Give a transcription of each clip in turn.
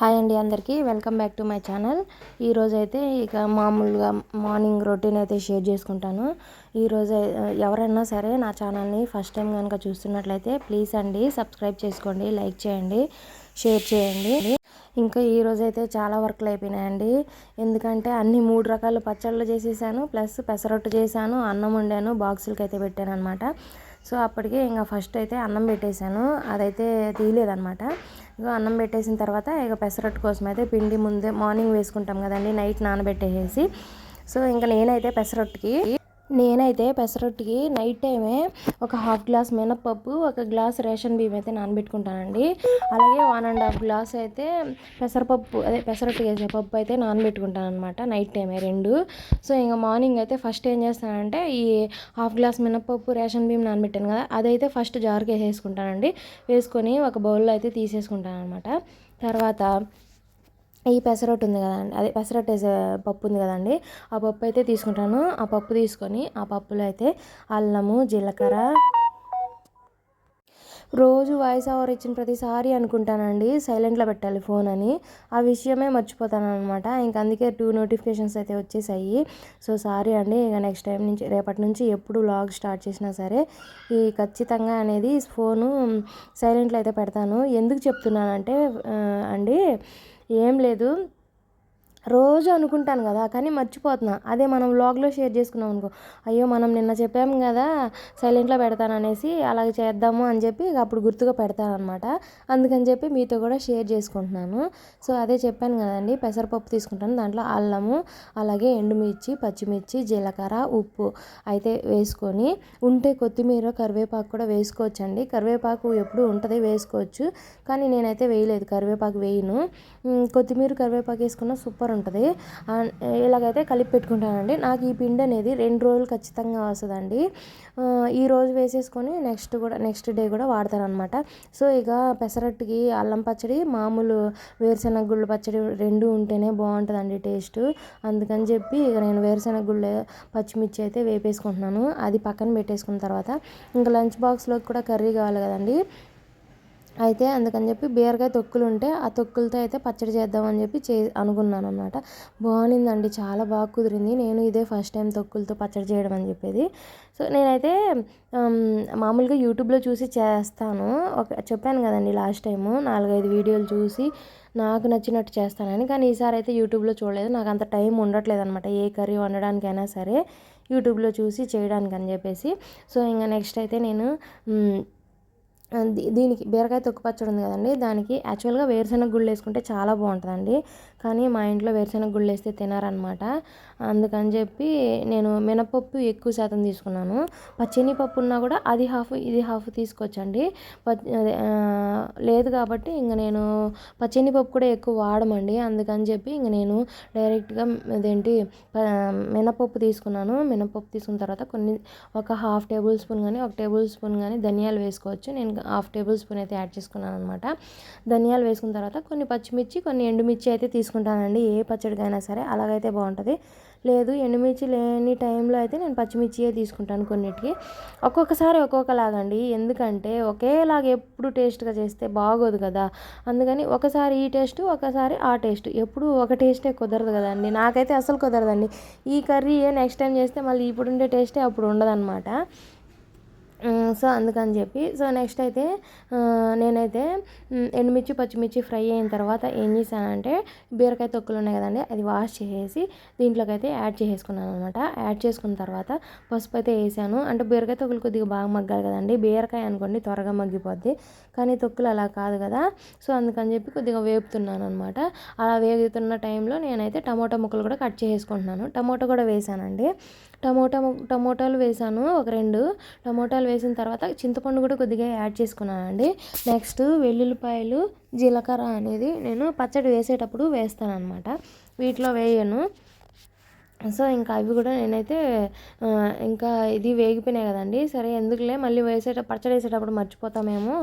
Hi అండి అందరికీ. Welcome back to my channel. ఈరోజు అయితే ఇక మామూలుగా మార్నింగ్ రొటీన్ అయితే షేర్ చేసుకుంటాను. ఈరోజు ఎవరైనా సరే నా ఛానల్ని ఫస్ట్ టైం కనుక చూస్తున్నట్లయితే ప్లీజ్ అండి సబ్స్క్రైబ్ చేసుకోండి లైక్ చేయండి షేర్ చేయండి. ఇంకా ఈరోజు అయితే చాలా వర్క్లు అయిపోయినాయండి. ఎందుకంటే అన్ని మూడు రకాల పచ్చళ్ళు చేసేసాను ప్లస్ పెసరొట్టు చేశాను అన్నం వండాను బాక్సులకి అయితే పెట్టాను అనమాట సో అప్పటికే ఇంకా ఫస్ట్ అయితే అన్నం పెట్టేశాను. అదైతే తీయలేదనమాట ఇక అన్నం పెట్టేసిన తర్వాత ఇక పెసరట్టు కోసం అయితే పిండి ముందే మార్నింగ్ వేసుకుంటాం కదండి నైట్ నానబెట్టేసి సో ఇంకా నేనైతే పెసరట్టుకి నేనైతే పెసరొట్టికి నైట్ టైమే ఒక హాఫ్ గ్లాస్ మినపప్పు ఒక గ్లాస్ రేషన్ బియ్యం అయితే నానబెట్టుకుంటానండి. అలాగే వన్ అండ్ హాఫ్ గ్లాస్ అయితే పెసరపప్పు అదే పెసరొట్టు వేసే పప్పు అయితే నానబెట్టుకుంటాను అనమాట నైట్ టైమే రెండు. సో ఇంకా మార్నింగ్ అయితే ఫస్ట్ ఏం చేస్తానంటే ఈ హాఫ్ గ్లాస్ మినప్పప్పు రేషన్ బియ్యం నానబెట్టాను కదా అదైతే ఫస్ట్ జార్కి వేసేసుకుంటానండి. వేసుకొని ఒక బౌల్లో అయితే తీసేసుకుంటాను అనమాట తర్వాత ఈ పెసరట్టు ఉంది కదండి. అదే పెసరట్టు వేసే పప్పు ఉంది కదండి. ఆ పప్పు అయితే తీసుకుంటాను. ఆ పప్పు తీసుకొని ఆ పప్పులో అయితే అల్లము జీలకర్ర. రోజు వాయిస్ ఓవర్ ఇచ్చిన ప్రతిసారి అనుకుంటానండి. సైలెంట్లో పెట్టాలి ఫోన్ అని. ఆ విషయమే మర్చిపోతాను అనమాట ఇంకా అందుకే టూ నోటిఫికేషన్స్ అయితే వచ్చేసాయి. సో సారీ అండి. ఇక నెక్స్ట్ టైం నుంచి రేపటి నుంచి ఎప్పుడు లాగ్ స్టార్ట్ చేసినా సరే ఈ ఖచ్చితంగా అనేది ఫోను సైలెంట్లో అయితే పెడతాను. ఎందుకు చెప్తున్నానంటే అండి ఏం లేదు. రోజు అనుకుంటాను కదా కానీ మర్చిపోతున్నా. అదే మనం వ్లాగ్లో షేర్ చేసుకున్నాం అనుకో అయ్యో మనం నిన్న చెప్పాము కదా సైలెంట్లో పెడతాననేసి అలాగే చేద్దాము అని చెప్పి అప్పుడు గుర్తుగా పెడతాను అనమాట అందుకని చెప్పి మీతో కూడా షేర్ చేసుకుంటున్నాను. సో అదే చెప్పాను కదండి పెసరపప్పు తీసుకుంటాను. దాంట్లో అల్లము అలాగే ఎండుమిర్చి పచ్చిమిర్చి జీలకర్ర ఉప్పు అయితే వేసుకొని ఉంటే కొత్తిమీర కరివేపాకు కూడా వేసుకోవచ్చండి. కరివేపాకు ఎప్పుడు ఉంటుంది వేసుకోవచ్చు. కానీ నేనైతే వేయలేదు కరివేపాకు వేయను. కొత్తిమీర కరివేపాకు వేసుకున్న సూపర్ ఉంటుంది. ఇలాగైతే కలిపి పెట్టుకుంటానండి. నాకు ఈ పిండి అనేది రెండు రోజులు ఖచ్చితంగా వస్తుందండి. ఈ రోజు వేసేసుకొని నెక్స్ట్ కూడా నెక్స్ట్ డే కూడా వాడతారనమాట సో ఇక పెసరట్టుకి అల్లం పచ్చడి మామూలు వేరుశెనగ గుళ్ళు పచ్చడి రెండు ఉంటేనే బాగుంటుందండి టేస్ట్. అందుకని చెప్పి ఇక నేను వేరుశెనగ గుళ్ళు పచ్చిమిర్చి అయితే వేపేసుకుంటున్నాను. అది పక్కన పెట్టేసుకున్న తర్వాత ఇంకా లంచ్ బాక్స్లోకి కూడా కర్రీ కావాలి కదండి. అయితే అందుకని చెప్పి బీరకాయ తొక్కులు ఉంటే ఆ తొక్కులతో అయితే పచ్చడి చేద్దామని చెప్పి చే అనుకున్నాను అనమాట బాగుందండి చాలా బాగా కుదిరింది. నేను ఇదే ఫస్ట్ టైం తొక్కులతో పచ్చడి చేయడం అని చెప్పేది. సో నేనైతే మామూలుగా యూట్యూబ్లో చూసి చేస్తాను. ఒక చెప్పాను కదండి లాస్ట్ టైము నాలుగైదు వీడియోలు చూసి నాకు నచ్చినట్టు చేస్తానని. కానీ ఈసారి అయితే యూట్యూబ్లో చూడలేదు. నాకు అంత టైం ఉండట్లేదు అనమాట ఏ కర్రీ వండడానికైనా సరే యూట్యూబ్లో చూసి చేయడానికి అని చెప్పేసి. సో ఇంకా నెక్స్ట్ అయితే నేను దీనికి బీరకాయ తొక్కు పచ్చడి ఉంది కదండి దానికి యాక్చువల్గా వేరుశనగ గుళ్ళు వేసుకుంటే చాలా బాగుంటుందండి. కానీ మా ఇంట్లో వేరుశెనగ గుళ్ళు వేస్తే తినారనమాట అందుకని చెప్పి నేను మినపప్పు ఎక్కువ శాతం తీసుకున్నాను. పప్పు ఉన్నా కూడా అది హాఫ్ ఇది హాఫ్ తీసుకోవచ్చండి లేదు కాబట్టి ఇంక నేను పప్పు కూడా ఎక్కువ వాడమండి. అందుకని చెప్పి ఇంక నేను డైరెక్ట్గా అదేంటి మినపప్పు తీసుకున్నాను. మినపప్పు తీసుకున్న తర్వాత కొన్ని ఒక హాఫ్ టేబుల్ స్పూన్ కానీ ఒక టేబుల్ స్పూన్ కానీ ధనియాలు వేసుకోవచ్చు. నేను హాఫ్ టేబుల్ స్పూన్ అయితే యాడ్ చేసుకున్నాను అనమాట ధనియాలు వేసుకున్న తర్వాత కొన్ని పచ్చిమిర్చి కొన్ని ఎండుమిర్చి అయితే తీసుకుంటానండి ఏ పచ్చడికైనా సరే అలాగైతే బాగుంటుంది. లేదు ఎండుమిర్చి లేని టైంలో అయితే నేను పచ్చిమిర్చియే తీసుకుంటాను కొన్నిటికి. ఒక్కొక్కసారి ఒక్కొక్కలాగండి. ఎందుకంటే ఒకేలాగా ఎప్పుడు టేస్ట్గా చేస్తే బాగోదు కదా. అందుకని ఒకసారి ఈ టేస్ట్ ఒకసారి ఆ టేస్ట్. ఎప్పుడు ఒక టేస్టే కుదరదు కదండి. నాకైతే అసలు కుదరదండి. ఈ కర్రీ నెక్స్ట్ టైం చేస్తే మళ్ళీ ఇప్పుడు ఉండే టేస్టే అప్పుడు ఉండదన్నమాట. సో అందుకని చెప్పి సో నెక్స్ట్ అయితే నేనైతే ఎండుమిర్చి పచ్చిమిర్చి ఫ్రై అయిన తర్వాత ఏం చేశానంటే బీరకాయ తొక్కులు ఉన్నాయి కదండి అది వాష్ చేసేసి దీంట్లోకి అయితే యాడ్ చేసేసుకున్నాను అనమాట యాడ్ చేసుకున్న తర్వాత పసుపు అయితే వేసాను. అంటే బీరకాయ తొక్కులు కొద్దిగా బాగా మగ్గాలి కదండి బీరకాయ అనుకోండి త్వరగా మగ్గిపోద్ది. కానీ తొక్కులు అలా కాదు కదా సో అందుకని చెప్పి కొద్దిగా వేపుతున్నాను అనమాట అలా వేగుతున్న టైంలో నేనైతే టమోటా ముక్కలు కూడా కట్ చేసుకుంటున్నాను టమోటా కూడా వేసానండి. టమోటా టమోటాలు వేసాను ఒక రెండు. టమోటాలు వేసిన తర్వాత చింతపండు కూడా కొద్దిగా యాడ్ చేసుకున్నానండి. నెక్స్ట్ వెల్లుల్లిపాయలు జీలకర్ర అనేది నేను పచ్చడి వేసేటప్పుడు వేస్తాను అనమాట వీటిలో వేయను. సో ఇంకా అవి కూడా నేనైతే ఇంకా ఇది వేగిపోయినాయి కదండి. సరే ఎందుకులే? మళ్ళీ వేసేట పచ్చడి వేసేటప్పుడు మర్చిపోతామేమో.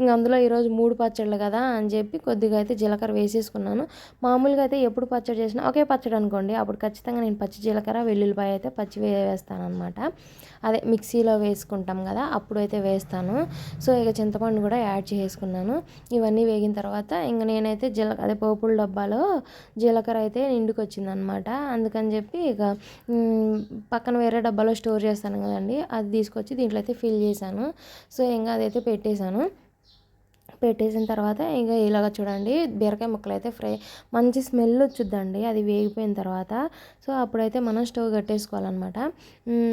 ఇంకా అందులో ఈరోజు మూడు పచ్చళ్ళు కదా అని చెప్పి కొద్దిగా అయితే జీలకర్ర వేసేసుకున్నాను. మామూలుగా అయితే ఎప్పుడు పచ్చడి చేసినా ఒకే పచ్చడి అనుకోండి. అప్పుడు ఖచ్చితంగా నేను పచ్చి జీలకర్ర వెల్లుల్లిపాయ అయితే పచ్చి వేస్తాను అనమాట అదే మిక్సీలో వేసుకుంటాం కదా అప్పుడు అయితే వేస్తాను. సో ఇక చింతపండు కూడా యాడ్ చేసుకున్నాను. ఇవన్నీ వేగిన తర్వాత ఇంక నేనైతే జీల అదే పోపుల డబ్బాలో జీలకర్ర అయితే నిండుకొచ్చిందనమాట అందుకని చెప్పి ఇక పక్కన వేరే డబ్బాలో స్టోర్ చేస్తాను కదండి అది తీసుకొచ్చి దీంట్లో అయితే ఫిల్ చేశాను. సో ఇంకా అదైతే పెట్టేశాను. పెట్టేసిన తర్వాత ఇంకా ఇలాగ చూడండి బీరకాయ ముక్కలు అయితే ఫ్రై మంచి స్మెల్ వచ్చుద్దండి అది వేగిపోయిన తర్వాత. సో అప్పుడైతే మనం స్టవ్ కట్టేసుకోవాలన్నమాట.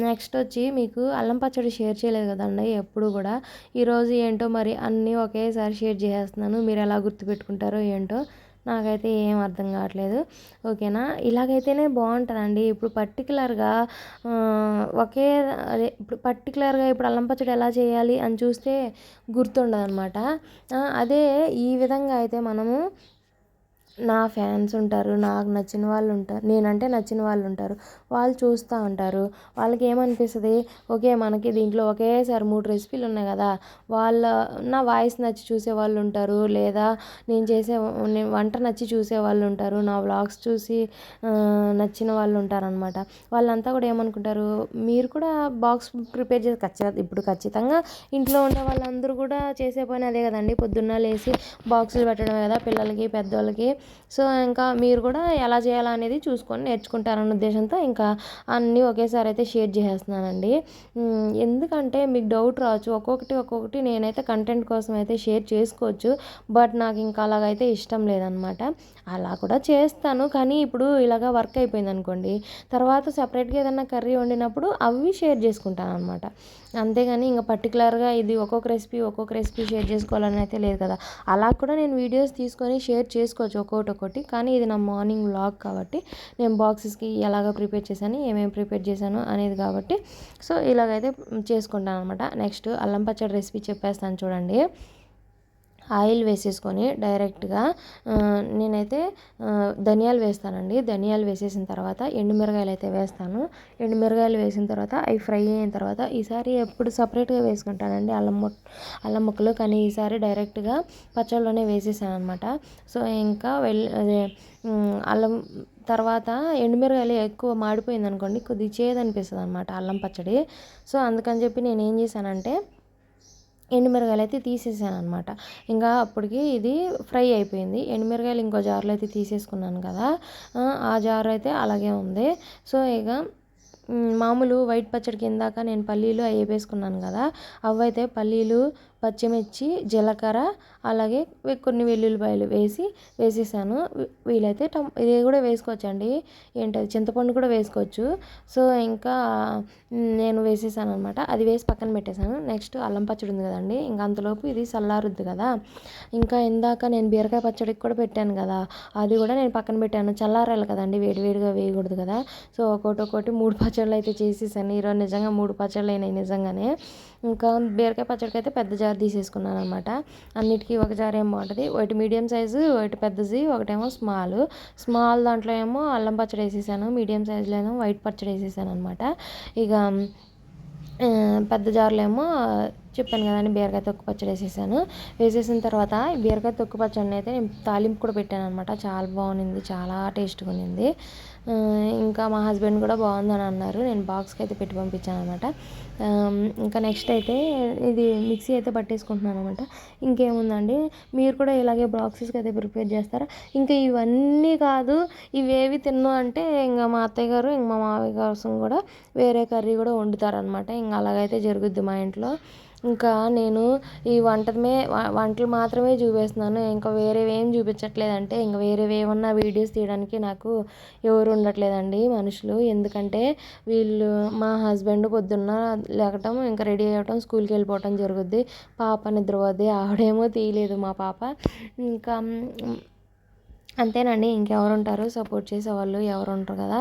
నెక్స్ట్ వచ్చి మీకు అల్లం పచ్చడి షేర్ చేయలేదు కదండి ఎప్పుడు కూడా. ఈరోజు ఏంటో మరి అన్నీ ఒకేసారి షేర్ చేసేస్తున్నాను మీరు ఎలా గుర్తుపెట్టుకుంటారో ఏంటో. నాకైతే ఏం అర్థం కావట్లేదు. ఓకేనా? ఇలాగైతేనే బాగుంటుందండి. ఇప్పుడు పర్టికులర్గా ఒకే అదే ఇప్పుడు పర్టికులర్గా ఇప్పుడు అల్లం పచ్చడి ఎలా చేయాలి అని చూస్తే గుర్తుండదు అనమాట అదే ఈ విధంగా అయితే మనము నా ఫ్యాన్స్ ఉంటారు నాకు నచ్చిన వాళ్ళు ఉంటారు నేనంటే నచ్చిన వాళ్ళు ఉంటారు. వాళ్ళు చూస్తూ ఉంటారు. వాళ్ళకి ఏమనిపిస్తుంది ఓకే మనకి దీంట్లో ఒకేసారి మూడు రెసిపీలు ఉన్నాయి కదా. వాళ్ళ నా వాయిస్ నచ్చి చూసే వాళ్ళు ఉంటారు. లేదా నేను చేసే వంట నచ్చి చూసే వాళ్ళు ఉంటారు. నా వ్లాగ్స్ చూసి నచ్చిన వాళ్ళు ఉంటారనమాట వాళ్ళంతా కూడా ఏమనుకుంటారు? మీరు కూడా బాక్స్ ప్రిపేర్ చేసి ఖచ్చితంగా ఇప్పుడు ఖచ్చితంగా ఇంట్లో ఉండే వాళ్ళందరూ కూడా చేసే పని అదే కదండి. పొద్దున్న లేచి బాక్సులు పెట్టడమే కదా పిల్లలకి పెద్దోళ్ళకి. సో ఇంకా మీరు కూడా ఎలా చేయాలా అనేది చూసుకొని నేర్చుకుంటారన్న ఉద్దేశంతో ఇంకా అన్నీ ఒకేసారి అయితే షేర్ చేసేస్తున్నానండి. ఎందుకంటే మీకు డౌట్ రావచ్చు ఒక్కొక్కటి ఒక్కొక్కటి నేనైతే కంటెంట్ కోసం అయితే షేర్ చేసుకోవచ్చు బట్ నాకు ఇంకా అలాగైతే ఇష్టం లేదనమాట అలా కూడా చేస్తాను కానీ ఇప్పుడు ఇలాగ వర్క్ అయిపోయింది అనుకోండి తర్వాత సపరేట్గా ఏదైనా కర్రీ వండినప్పుడు అవి షేర్ చేసుకుంటాను అనమాట అంతేగాని ఇంకా పర్టికులర్గా ఇది ఒక్కొక్క రెసిపీ ఒక్కొక్క రెసిపీ షేర్ చేసుకోవాలని అయితే లేదు కదా. అలా కూడా నేను వీడియోస్ తీసుకొని షేర్ చేసుకోవచ్చు ఒక్కొక్క ఒక్కొక్కటి ఒకటి కానీ ఇది నా మార్నింగ్ వ్లాగ్ కాబట్టి నేను బాక్సెస్కి ఎలాగ ప్రిపేర్ చేశాను ఏమేమి ప్రిపేర్ చేశాను అనేది కాబట్టి సో ఇలాగైతే చేసుకుంటాను అనమాట నెక్స్ట్ అల్లం పచ్చడి రెసిపీ చెప్పేస్తాను చూడండి. ఆయిల్ వేసేసుకొని డైరెక్ట్గా నేనైతే ధనియాలు వేస్తానండి. ధనియాలు వేసేసిన తర్వాత ఎండుమిరగాయలు అయితే వేస్తాను. ఎండుమిరగాయలు వేసిన తర్వాత అవి ఫ్రై అయిన తర్వాత ఈసారి ఎప్పుడు సపరేట్గా వేసుకుంటానండి. అల్లం అల్లం ముక్కలు కానీ ఈసారి డైరెక్ట్గా పచ్చళ్ళలోనే వేసేసాను అనమాట సో ఇంకా వెళ్ళి అదే అల్లం తర్వాత ఎండుమిరగాయలు ఎక్కువ మాడిపోయింది అనుకోండి కొద్దిగా చేదు అనిపిస్తుంది అనమాట అల్లం పచ్చడి. సో అందుకని చెప్పి నేను ఏం చేశానంటే ఎండుమిరగాయలు అయితే తీసేసాను అనమాట ఇంకా అప్పటికి ఇది ఫ్రై అయిపోయింది. ఎండుమిరగాయలు ఇంకో జార్లో అయితే తీసేసుకున్నాను కదా. ఆ జార్ అయితే అలాగే ఉంది. సో ఇక మామూలు వైట్ పచ్చడి కిందాక నేను పల్లీలు అవి వేసుకున్నాను కదా. అవైతే పల్లీలు పచ్చిమిర్చి జీలకర్ర అలాగే కొన్ని వెల్లుల్లిపాయలు వేసి వేసేసాను. వీలైతే టమ్ ఇది కూడా వేసుకోవచ్చండి. ఏంటది? చింతపండు కూడా వేసుకోవచ్చు. సో ఇంకా నేను వేసేసాను అనమాట అది వేసి పక్కన పెట్టేశాను. నెక్స్ట్ అల్లం పచ్చడి ఉంది కదండి. ఇంకా అంతలోపు ఇది చల్లారుద్ది కదా. ఇంకా ఇందాక నేను బీరకాయ పచ్చడికి కూడా పెట్టాను కదా. అది కూడా నేను పక్కన పెట్టాను. చల్లారాలి కదండి. వేడివేడిగా వేయకూడదు కదా. సో ఒకటి ఒక్కొక్కటి మూడు పచ్చళ్ళు అయితే చేసేసాను. ఈరోజు నిజంగా మూడు పచ్చళ్ళు అయినాయి నిజంగానే. ఇంకా బీరకాయ పచ్చడికి అయితే పెద్ద జార్ తీసేసుకున్నాను అనమాట అన్నిటికీ ఒక జార్ ఏం బాగుంటుంది ఒకటి మీడియం సైజు ఒకటి పెద్దది ఒకటేమో స్మాల్. స్మాల్ దాంట్లో ఏమో అల్లం పచ్చడి వేసేసాను మీడియం సైజులో ఏమో వైట్ పచ్చడి వేసేసాను అనమాట ఇక పెద్ద జార్లో ఏమో చెప్పాను కదండి బీరకాయ తొక్కు పచ్చడి వేసేసాను. వేసేసిన తర్వాత బీరకాయ తొక్కు పచ్చడిని అయితే నేను తాలింపు కూడా పెట్టాను అనమాట చాలా బాగుంది చాలా టేస్ట్గా ఉన్నింది ఇంకా మా హస్బెండ్ కూడా బాగుందని అన్నారు. నేను బాక్స్కి అయితే పెట్టి పంపించాను అనమాట ఇంకా నెక్స్ట్ అయితే ఇది మిక్సీ అయితే పట్టేసుకుంటున్నాను అనమాట ఇంకేముందండి? మీరు కూడా ఇలాగే బాక్సెస్కి అయితే ప్రిపేర్ చేస్తారా? ఇంకా ఇవన్నీ కాదు ఇవేవి తిన్నా అంటే ఇంకా మా అత్తయ్య గారు ఇంకా మా మావయ్య కోసం కూడా వేరే కర్రీ కూడా వండుతారనమాట ఇంకా అలాగైతే జరుగుద్ది మా ఇంట్లో. ఇంకా నేను ఈ వంటమే వంటలు మాత్రమే చూపిస్తున్నాను. ఇంకా వేరేవి ఏం చూపించట్లేదంటే ఇంకా వేరేవి ఏమన్నా వీడియోస్ తీయడానికి నాకు ఎవరు ఉండట్లేదండి మనుషులు. ఎందుకంటే వీళ్ళు మా హస్బెండ్ పొద్దున్న లేకటం ఇంకా రెడీ అవ్వటం స్కూల్కి వెళ్ళిపోవటం జరుగుద్ది. పాప నిద్రపోద్ది. ఆవిడేమో తీయలేదు మా పాప. ఇంకా అంతేనండి ఇంకెవరు ఉంటారు సపోర్ట్ చేసేవాళ్ళు ఎవరు ఉంటారు కదా?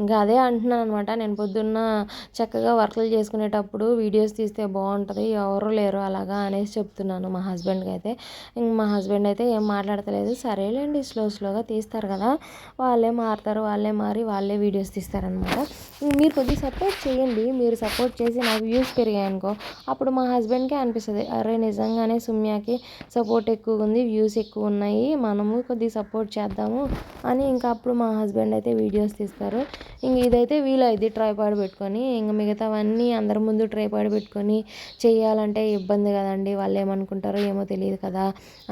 ఇంకా అదే అంటున్నాను అనమాట నేను పొద్దున్న చక్కగా వర్క్లు చేసుకునేటప్పుడు వీడియోస్ తీస్తే బాగుంటుంది ఎవరు లేరు అలాగా అనేసి చెప్తున్నాను మా హస్బెండ్కి అయితే ఇంక మా హస్బెండ్ అయితే ఏం మాట్లాడతలేదు సరేలేండి స్లో స్లోగా తీస్తారు కదా వాళ్ళే మారుతారు వాళ్ళే మారి వాళ్ళే వీడియోస్ తీస్తారనమాట. మీరు కొద్దిగా సపోర్ట్ చేయండి మీరు సపోర్ట్ చేసి నాకు వ్యూస్ పెరిగాయనుకో అప్పుడు మా హస్బెండ్కే అనిపిస్తుంది అరే నిజంగానే సుమ్యాకి సపోర్ట్ ఎక్కువ ఉంది వ్యూస్ ఎక్కువ ఉన్నాయి మనము కొద్దిగా సపోర్ట్ చేద్దాము అని ఇంకా అప్పుడు మా హస్బెండ్ అయితే వీడియోస్ తీస్తారు. ఇంక ఇదైతే వీలైంది ట్రైపాడ్ పెట్టుకొని ఇంక మిగతావన్నీ అందరి ముందు ట్రైపాడ్ పెట్టుకొని చేయాలంటే ఇబ్బంది కదండి. వాళ్ళు ఏమనుకుంటారో ఏమో తెలియదు కదా.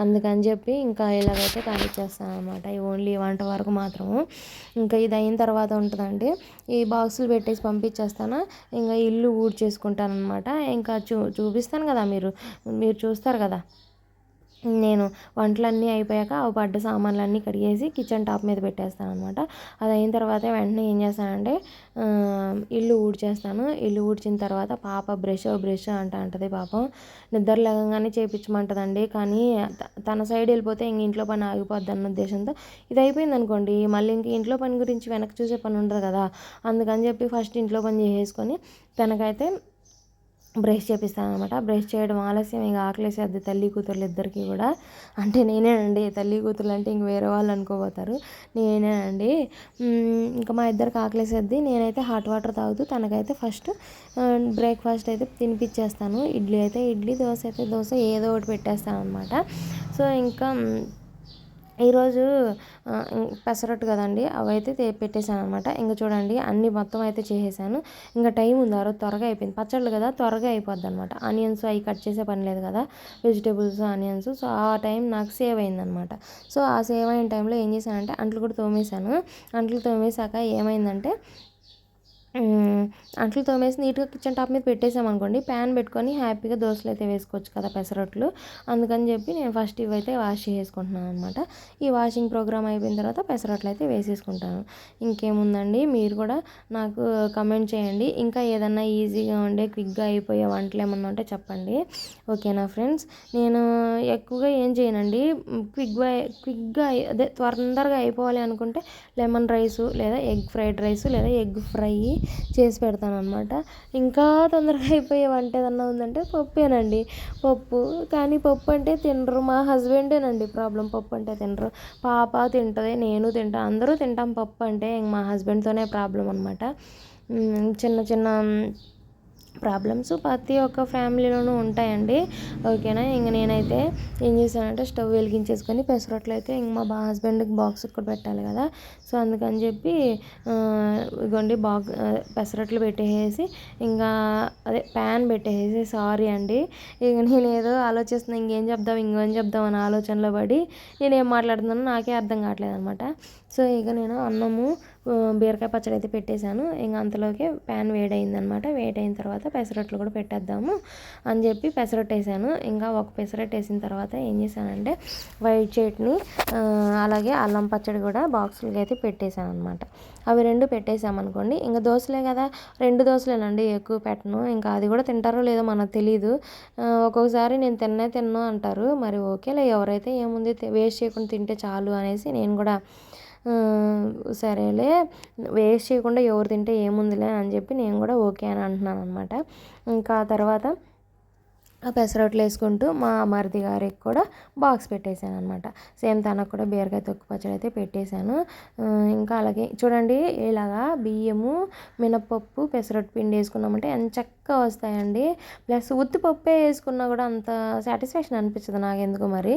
అందుకని చెప్పి ఇంకా ఇలాగైతే ఖాళీ చేస్తాను అనమాట ఓన్లీ వంట వరకు మాత్రము. ఇంకా ఇది అయిన తర్వాత ఉంటుందండి. ఈ బాక్సులు పెట్టేసి పంపించేస్తాను. ఇంకా ఇల్లు ఊడ్చేసుకుంటాను అనమాట ఇంకా చూ చూపిస్తాను కదా మీరు. మీరు చూస్తారు కదా. నేను వంటలన్నీ అయిపోయాక ఆ పడ్డ సామాన్లన్నీ కడిగేసి కిచెన్ టాప్ మీద పెట్టేస్తాను అనమాట అది అయిన తర్వాత వెంటనే ఏం చేస్తానంటే ఇల్లు ఊడ్చేస్తాను. ఇల్లు ఊడ్చిన తర్వాత పాప బ్రష్ బ్రష్ అంట అంటది పాపం. నిద్ర లేగంగానే చేయించమంటదండి కానీ తన సైడ్ వెళ్ళిపోతే ఇంక ఇంట్లో పని ఆగిపోద్ది అన్న ఉద్దేశంతో ఇది అయిపోయింది అనుకోండి. మళ్ళీ ఇంక ఇంట్లో పని గురించి వెనక్కి చూసే పని ఉండదు కదా. అందుకని చెప్పి ఫస్ట్ ఇంట్లో పని చేసేసుకొని తనకైతే బ్రష్ చేపిస్తాను అనమాట బ్రష్ చేయడం ఆలస్యం. ఇంకా ఆకలేసేది తల్లి కూతుర్లు ఇద్దరికి కూడా. అంటే నేనేనండి. తల్లి కూతురు అంటే ఇంక వేరే వాళ్ళు అనుకోబోతారు. నేనేనండి. ఇంకా మా ఇద్దరికి ఆకలేసేది నేనైతే హాట్ వాటర్ తాగుతూ తనకైతే ఫస్ట్ బ్రేక్ఫాస్ట్ అయితే తినిపించేస్తాను ఇడ్లీ అయితే ఇడ్లీ దోశ అయితే దోశ ఏదో ఒకటి పెట్టేస్తాను అనమాట సో ఇంకా ఈరోజు పెసరట్టు కదండి అవి అయితే పెట్టేశాను అనమాట ఇంకా చూడండి అన్ని మొత్తం అయితే చేసేసాను. ఇంకా టైం ఉంది ఆ రోజు త్వరగా అయిపోయింది. పచ్చళ్ళు కదా త్వరగా అయిపోద్ది అనమాట ఆనియన్స్ అవి కట్ చేసే పని లేదు కదా వెజిటేబుల్స్ ఆనియన్స్. సో ఆ టైం నాకు సేవ్ అయిందనమాట సో ఆ సేవ్ అయిన టైంలో ఏం చేశానంటే అంట్లు కూడా తోమేశాను. అంట్లు తోమేశాక ఏమైందంటే అంట్లు తోమేసి నీట్గా కిచెన్ టాప్ మీద పెట్టేసామనుకోండి ప్యాన్ పెట్టుకొని హ్యాపీగా దోశలు అయితే వేసుకోవచ్చు కదా పెసరట్లు. అందుకని చెప్పి నేను ఫస్ట్ ఇవైతే వాష్ చేసుకుంటున్నాను అనమాట ఈ వాషింగ్ ప్రోగ్రామ్ అయిపోయిన తర్వాత పెసరట్లు అయితే వేసేసుకుంటాను. ఇంకేముందండి? మీరు కూడా నాకు కమెంట్ చేయండి. ఇంకా ఏదన్నా ఈజీగా ఉండే క్విక్గా అయిపోయే వంటలు ఏమన్నా ఉంటే చెప్పండి. ఓకేనా ఫ్రెండ్స్? నేను ఎక్కువగా ఏం చేయనండి. క్విక్గా క్విక్గా అదే తొందరగా అయిపోవాలి అనుకుంటే లెమన్ రైస్ లేదా ఎగ్ ఫ్రైడ్ రైస్ లేదా ఎగ్ ఫ్రై చేసి పెడతానమాట ఇంకా తొందరగా అయిపోయే వంట ఏదన్నా ఉందంటే పప్పేనండి పప్పు కానీ పప్పు అంటే తినరు. మా హస్బెండేనండి ప్రాబ్లం. పప్పు అంటే తినరు. పాప తింటుంది నేను తింటా. అందరూ తింటాం పప్పు అంటే మా హస్బెండ్తోనే ప్రాబ్లం అనమాట చిన్న చిన్న ప్రాబ్లమ్స్ ప్రతి ఒక్క ఫ్యామిలీలోనూ ఉంటాయండి. ఓకేనా? ఇంక నేనైతే ఏం చేశానంటే స్టవ్ వెలిగించేసుకొని పెసరట్లు అయితే ఇంక మా బా హస్బెండ్కి బాక్స్ కూడా పెట్టాలి కదా. సో అందుకని చెప్పి ఇగోండి బాక్ పెసరట్లు పెట్టేసి ఇంకా అదే ప్యాన్ పెట్టేసి సారీ అండి. ఇక నేను ఏదో ఆలోచిస్తున్నా ఇంకేం చెప్దాం ఇంకేం చెప్దాం అని ఆలోచనలో పడి నేనేం మాట్లాడుతున్నానో నాకే అర్థం కావట్లేదు అనమాట సో ఇక నేను అన్నము బీరకాయ పచ్చడి అయితే పెట్టేశాను. ఇంకా అంతలోకి ప్యాన్ వేడైందనమాట. వేడైన తర్వాత పెసరట్లు కూడా పెట్టేద్దాము అని చెప్పి పెసరట్టు వేసాను. ఇంకా ఒక పెసరట్టు వేసిన తర్వాత ఏం చేశానంటే వైట్ చట్నీ అలాగే అల్లం పచ్చడి కూడా బాక్సులకి అయితే పెట్టేశాను అనమాట అవి రెండు పెట్టేసామనుకోండి ఇంకా దోశలే కదా. రెండు దోశలేనండి ఎక్కువ పెట్టను. ఇంకా అది కూడా తింటారో లేదో మనకు తెలియదు ఒక్కొక్కసారి నేను తిన్నే తిన్నా అంటారు. మరి ఓకేలే ఎవరైతే ఏముంది వేస్ట్ చేయకుండా తింటే చాలు అనేసి నేను కూడా సరేలే వేస్ట్ చేయకుండా ఎవరు తింటే ఏముందిలే అని చెప్పి నేను కూడా ఓకే అని అంటున్నాను అనమాట ఇంకా తర్వాత ఆ పెసరట్లు వేసుకుంటూ మా మరిది గారికి కూడా బాక్స్ పెట్టేశాను అనమాట సేమ్ తనకు కూడా బీరకాయ తొక్కు పచ్చడి అయితే పెట్టేశాను. ఇంకా అలాగే చూడండి ఇలాగా బియ్యము మినపప్పు పెసరట్టు పిండి వేసుకున్నామంటే ఎంత చక్కగా వస్తాయండి. ప్లస్ ఉత్తిపప్పే వేసుకున్నా కూడా అంత సాటిస్ఫాక్షన్ అనిపించదు నాకు ఎందుకు మరి?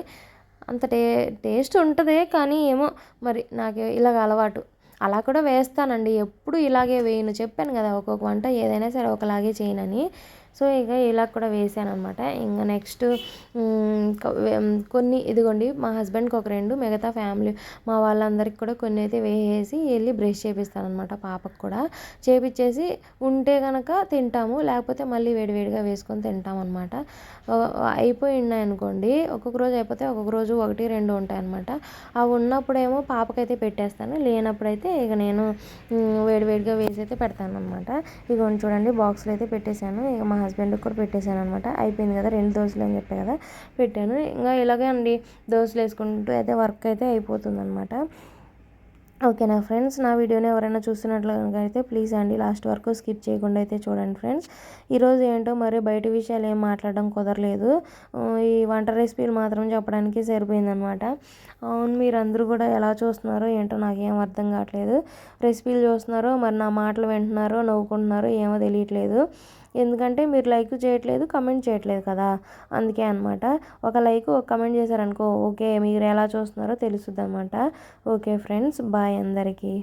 అంత టే టేస్ట్ ఉంటుంది కానీ ఏమో మరి నాకు ఇలాగ అలవాటు. అలా కూడా వేస్తానండి. ఎప్పుడు ఇలాగే వేయను. చెప్పాను కదా ఒక్కొక్క వంట ఏదైనా సరే ఒకలాగే చేయనని. సో ఇక ఇలా కూడా వేసాను అనమాట ఇంకా నెక్స్ట్ కొన్ని ఇదిగోండి మా హస్బెండ్కి ఒక రెండు మిగతా ఫ్యామిలీ మా వాళ్ళందరికీ కూడా కొన్ని అయితే వేసేసి వెళ్ళి బ్రష్ చేపిస్తాను అనమాట పాపకు కూడా. చేపించేసి ఉంటే కనుక తింటాము లేకపోతే మళ్ళీ వేడివేడిగా వేసుకొని తింటాం అనమాట అయిపోయి ఉన్నాయి అనుకోండి ఒక్కొక్క రోజు అయిపోతే ఒక్కొక్క రోజు ఒకటి రెండు ఉంటాయి అనమాట అవి ఉన్నప్పుడేమో పాపకైతే పెట్టేస్తాను లేనప్పుడైతే ఇక నేను వేడివేడిగా వేసి అయితే పెడతాను అనమాట ఇక చూడండి బాక్స్లో అయితే పెట్టేశాను ఇక మా హస్బెండ్కి కూడా పెట్టేశాను అనమాట అయిపోయింది కదా రెండు దోశలు అని చెప్పే కదా పెట్టాను. ఇంకా ఇలాగే అండి దోశలు వేసుకుంటూ అయితే వర్క్ అయితే అయిపోతుంది అనమాట ఓకేనా ఫ్రెండ్స్ నా వీడియోని ఎవరైనా చూస్తున్నట్లు అయితే ప్లీజ్ అండి లాస్ట్ వరకు స్కిప్ చేయకుండా అయితే చూడండి ఫ్రెండ్స్. ఈరోజు ఏంటో మరి బయట విషయాలు ఏం మాట్లాడడం కుదరలేదు. ఈ వంట రెసిపీలు మాత్రం చెప్పడానికి సరిపోయిందనమాట అవును మీరు అందరూ కూడా ఎలా చూస్తున్నారో ఏంటో నాకేం అర్థం కావట్లేదు. రెసిపీలు చూస్తున్నారో మరి నా మాటలు వింటున్నారో నవ్వుకుంటున్నారో ఏమో తెలియట్లేదు. ఎందుకంటే మీరు లైక్ చేయట్లేదు కమెంట్ చేయట్లేదు కదా. అందుకే అనమాట ఒక లైక్ ఒక కమెంట్ చేశారనుకో ఓకే మీరు ఎలా చూస్తున్నారో తెలుస్తుంది అనమాట ఓకే ఫ్రెండ్స్ బాయ్ అందరికీ.